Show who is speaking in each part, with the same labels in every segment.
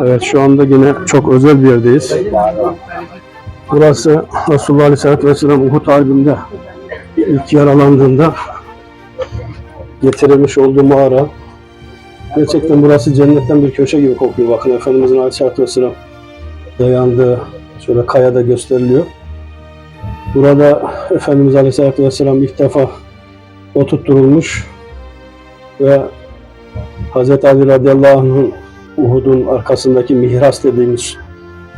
Speaker 1: Evet şu anda yine çok özel bir yerdeyiz. Burası Resulullah Aleyhisselatü Vesselam Uhud Harbi'nde ilk yaralandığında getirilmiş olduğu mağara. Gerçekten burası cennetten bir köşe gibi kokuyor. Bakın Efendimizin Aleyhisselatü Vesselam dayandığı şöyle kayada gösteriliyor. Burada Efendimiz Aleyhisselatü Vesselam ilk defa oturtturulmuş ve Hz. Ali radıyallahu anh'ın Uhud'un arkasındaki mihras dediğimiz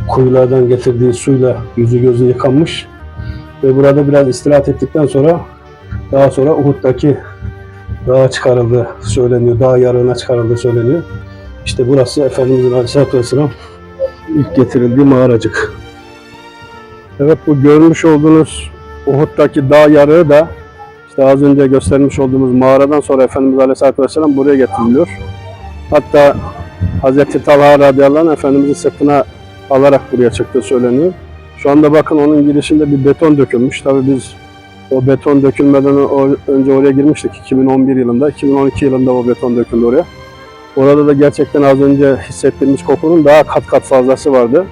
Speaker 1: kuyulardan getirdiği suyla yüzü gözü yıkanmış ve burada biraz istirahat ettikten sonra daha sonra Uhud'daki dağa çıkarıldı söyleniyor. Dağ yarığına çıkarıldı söyleniyor. İşte burası Efendimizin Aleyhisselatü Vesselam ilk getirildiği mağaracık. Evet bu görmüş olduğunuz Uhud'daki dağ yarığı da işte az önce göstermiş olduğumuz mağaradan sonra Efendimiz Aleyhisselatü Vesselam buraya getiriliyor. Hatta Hazreti Talha radıyallahu anh Efendimiz'i sırtına alarak buraya çıktığı söyleniyor. Şu anda bakın onun girişinde bir beton dökülmüş. Tabii biz o beton dökülmeden önce oraya girmiştik 2011 yılında. 2012 yılında o beton döküldü oraya. Orada da gerçekten az önce hissettiğimiz kokunun daha kat kat fazlası vardı.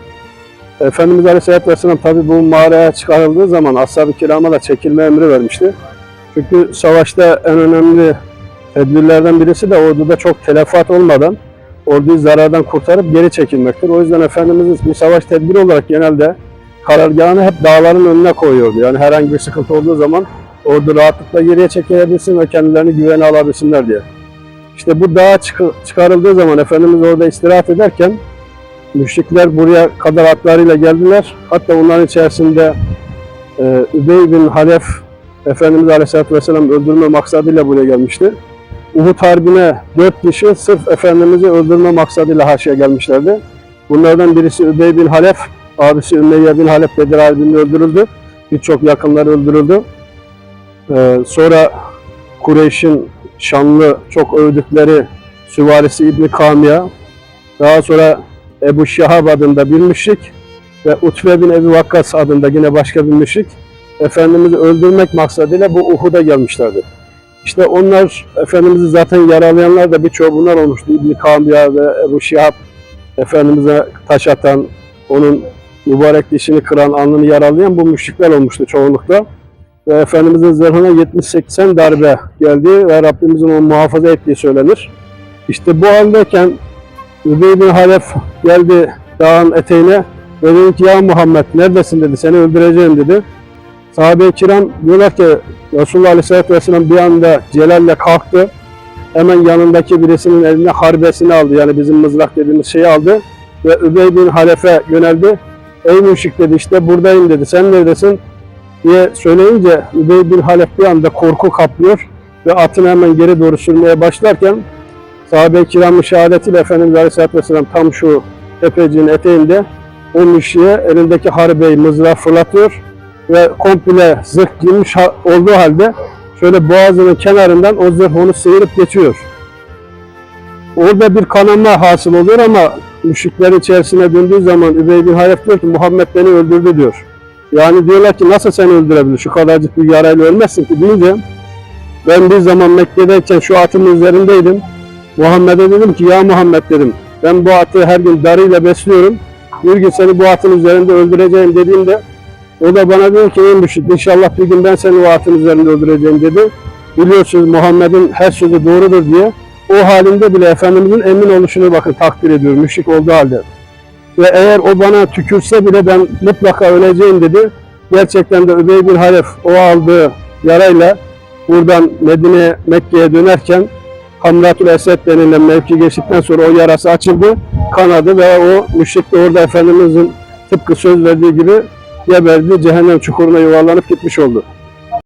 Speaker 1: Efendimiz Aleyhisselatü Vesselam tabii bu mağaraya çıkarıldığı zaman ashab-ı kirama da çekilme emri vermişti. Çünkü savaşta en önemli tedbirlerden birisi de orduda çok telafat olmadan orduyu zarardan kurtarıp geri çekilmektir. O yüzden Efendimiz bir savaş tedbiri olarak genelde karargahını hep dağların önüne koyuyordu. Yani herhangi bir sıkıntı olduğu zaman ordu rahatlıkla geriye çekilebilsin ve kendilerini güvene alabilsinler diye. İşte bu dağa çıkarıldığı zaman Efendimiz orada istirahat ederken müşrikler buraya kadar atlarıyla geldiler. Hatta onların içerisinde e, Übey bin Halef Efendimiz Aleyhisselatü Vesselam öldürme maksadıyla buraya gelmişti. Uhud Harbi'ne dört kişi sırf Efendimiz'i öldürme maksadıyla haşiye gelmişlerdi. Bunlardan birisi Übey bin Halef, abisi Ümeyye bin Halef Bedir Harbi'nde öldürüldü. Birçok yakınları öldürüldü. Ee, sonra Kureyş'in şanlı, çok övdükleri süvarisi İbni Kamiya, daha sonra Ebu Şahab adında bir müşrik ve Utbe bin Ebi Vakkas adında yine başka bir müşrik Efendimiz'i öldürmek maksadıyla bu Uhud'a gelmişlerdi. İşte onlar Efendimiz'i zaten yaralayanlar da birçoğu bunlar olmuştu. İbni Kamiya ve Ebu Şihab Efendimiz'e taş atan, onun mübarek dişini kıran, alnını yaralayan bu müşrikler olmuştu çoğunlukla. Ve Efendimiz'in zırhına 70-80 darbe geldiği ve Rabbimizin onu muhafaza ettiği söylenir. İşte bu haldeyken Übey bin Halef geldi dağın eteğine ve dedi ki ya Muhammed neredesin dedi seni öldüreceğim dedi. Sahabe-i kiram diyorlar ki Resulullah Aleyhisselatü Vesselam bir anda Celal'le kalktı. Hemen yanındaki birisinin eline harbesini aldı. Yani bizim mızrak dediğimiz şeyi aldı. Ve Übey bin Halef'e yöneldi. Ey müşrik dedi işte buradayım dedi. Sen neredesin? diye söyleyince Übey bin Halef bir anda korku kaplıyor. Ve atını hemen geri doğru sürmeye başlarken sahabe-i kiramın şehadetiyle Efendimiz Aleyhisselatü Vesselam tam şu tepeciğin eteğinde o müşriye elindeki harbeyi mızrağı fırlatıyor ve komple zırh giymiş olduğu halde şöyle boğazının kenarından o zırh onu sıyırıp geçiyor. Orada bir kanama hasıl oluyor ama müşrikler içerisine döndüğü zaman Übey bin Halef diyor ki Muhammed beni öldürdü diyor. Yani diyorlar ki nasıl seni öldürebilir? Şu kadarcık bir yarayla ölmezsin ki deyince ben bir zaman Mekke'deyken şu atın üzerindeydim. Muhammed'e dedim ki ya Muhammed dedim ben bu atı her gün darıyla besliyorum. Bir gün seni bu atın üzerinde öldüreceğim dediğimde o da bana dedi ki ey müşrik inşallah bir gün ben seni o atın üzerinde öldüreceğim dedi. Biliyorsunuz Muhammed'in her sözü doğrudur diye. O halinde bile Efendimizin emin oluşunu bakın takdir ediyor müşrik olduğu halde. Ve eğer o bana tükürse bile ben mutlaka öleceğim dedi. Gerçekten de Übey bin Halef o aldığı yarayla buradan Medine Mekke'ye dönerken Hamratul Esed denilen mevki geçtikten sonra o yarası açıldı, kanadı ve o müşrik de orada Efendimizin tıpkı söz verdiği gibi geberdi, cehennem çukuruna yuvarlanıp gitmiş oldu.